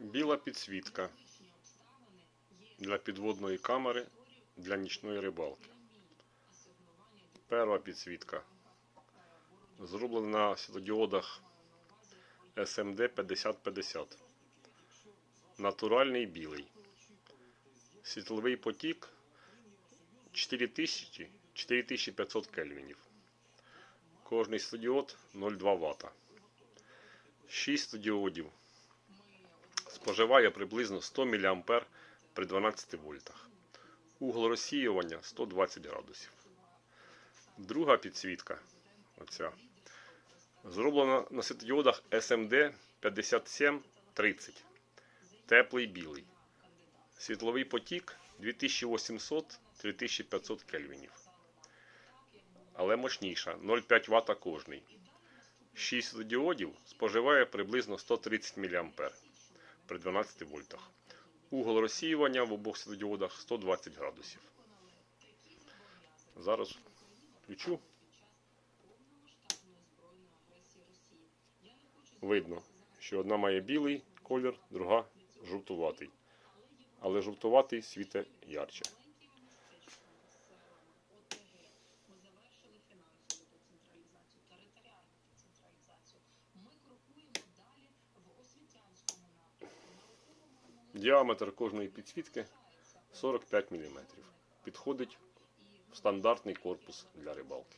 Біла підсвітка для підводної камери для нічної рибалки. Перша підсвітка зроблена на світлодіодах SMD 5050. Натуральний білий. Світловий потік 4000 4500 кельвінів. Кожний світлодіод 0,2 Вт. 6 світлодіодів споживає приблизно 100 мА при 12 вольтах. Угол розсіювання 120 градусів. Друга підсвітка, оця, зроблена на світлодіодах SMD 5730. Теплий білий. Світловий потік 2800-3500 кельвінів. Але мощніша 0,5 Вт кожний. 6 світлодіодів споживає приблизно 130 мА при 12 вольтах. Угол розсіювання в обох світодіодах 120 градусів. Зараз включу. Видно, що одна має білий колір, друга жовтуватий. Але жовтуватий світе ярче. Діаметр кожної підсвітки 45 мм. Підходить в стандартний корпус для рибалки.